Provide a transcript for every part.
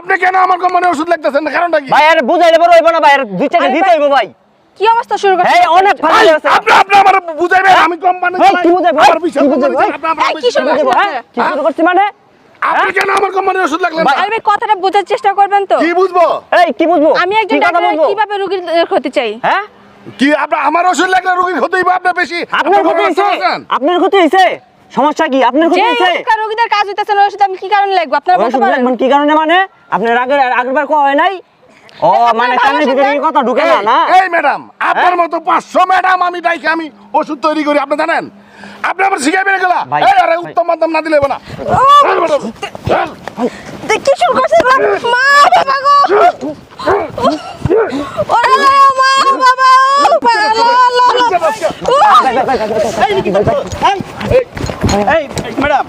আপনি কেন আমার কোম্পানির ওষুধ লিখতেছেন কারণটা কি? ভাই আর বুঝাইলে বড় হইব না ভাই আর দুই টাকা দিতে হইব ভাই। কি অবস্থা শুরু করছেন? এই অনেক ফাঁকি আছে। আপনি আপনি আমার বুঝাইবেন আমি কোম্পানি এই, কি বুঝাইবো? কোম্পানি আপনি আমার এই, কি শুরু করছেন? হ্যাঁ? কি শুরু করছি মানে? আপনি কেন আমার কোম্পানির ওষুধ লাগলেন? আরে ভাই কথাটা বোঝার চেষ্টা করবেন তো। কি বুঝব? এই কি বুঝব? আমি একজন ডাক্তার বলব? কীভাবে রোগীর ক্ষতি চাই? হ্যাঁ? কি আপনি আমার ওষুধ লাগলে রোগীর ক্ষতি বা আপনার বেশি আপনার ক্ষতি হইছে? আপনার ক্ষতি হয়েছে সমস্যা কি? আপনার ক্ষতি যে রোগীদের কাজ হইতেছে না ওষুধ আমি কি কারণে লাগবো আপনারা বলতে ওষুধ পারেন লাগবেন কি কারণে মানে? আপনার আগের আগের বার কোয়া হয় নাই? ও মানে কানের ভিতরে এই কথা ঢুকে না না? এই ম্যাডাম আপনার মতো পাঁচশো ম্যাডাম আমি ডাইকে আমি ওষুধ তৈরি করি আপনি জানেন? আপনি আমার শিখাইবেন এগুলা ভাই, এই আরে উত্তম মাধ্যম না দিলে হবে না। এই ম্যাডাম, এই। কি শুরু করছে মা? বাবা গো! ওরে মা বাবা ও ম্যাডাম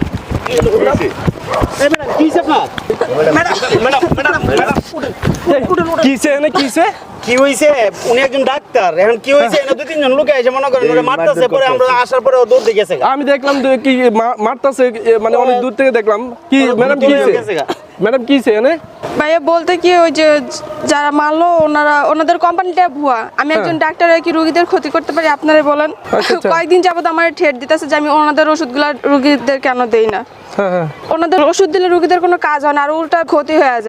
এই ম্যাডাম কি হইছে আপনার? ম্যাডাম ম্যাডাম ম্যাডাম ম্যাডাম কিসে এনে কিসে? কি হইছে? উনি একজন ডাক্তার। এখন কি হইছে? এনে দুই তিনজন লোকে এসে মনে করেন ওরে মারতাছে পরে আমরা আসার পরে ও দৌড় দিয়ে গেছে আমি দেখলাম কি মারতাছে মানে অনেক দূর থেকে দেখলাম। কি ম্যাডাম দূরে গেছে গা। ম্যাডাম কিসে এনে ভাইয়া বলতে কি ওই যে যারা মারলো ওনারা ওনাদের কোম্পানিটা ভুয়া। আমি একজন ডাক্তার হয়ে কি রোগীদের ক্ষতি করতে পারি আপনারা বলেন? আচ্ছা, আচ্ছা। কয়েকদিন যাবত আমার ঠেট দিতেছে যে আমি ওনাদের ওষুধগুলা রোগীদের কেন দেই না। হ্যাঁ হ্যাঁ। ওনাদের ওষুধ দিলে রোগীদের কোনো কাজ হয় না আর উল্টা ক্ষতি হয়ে যায়।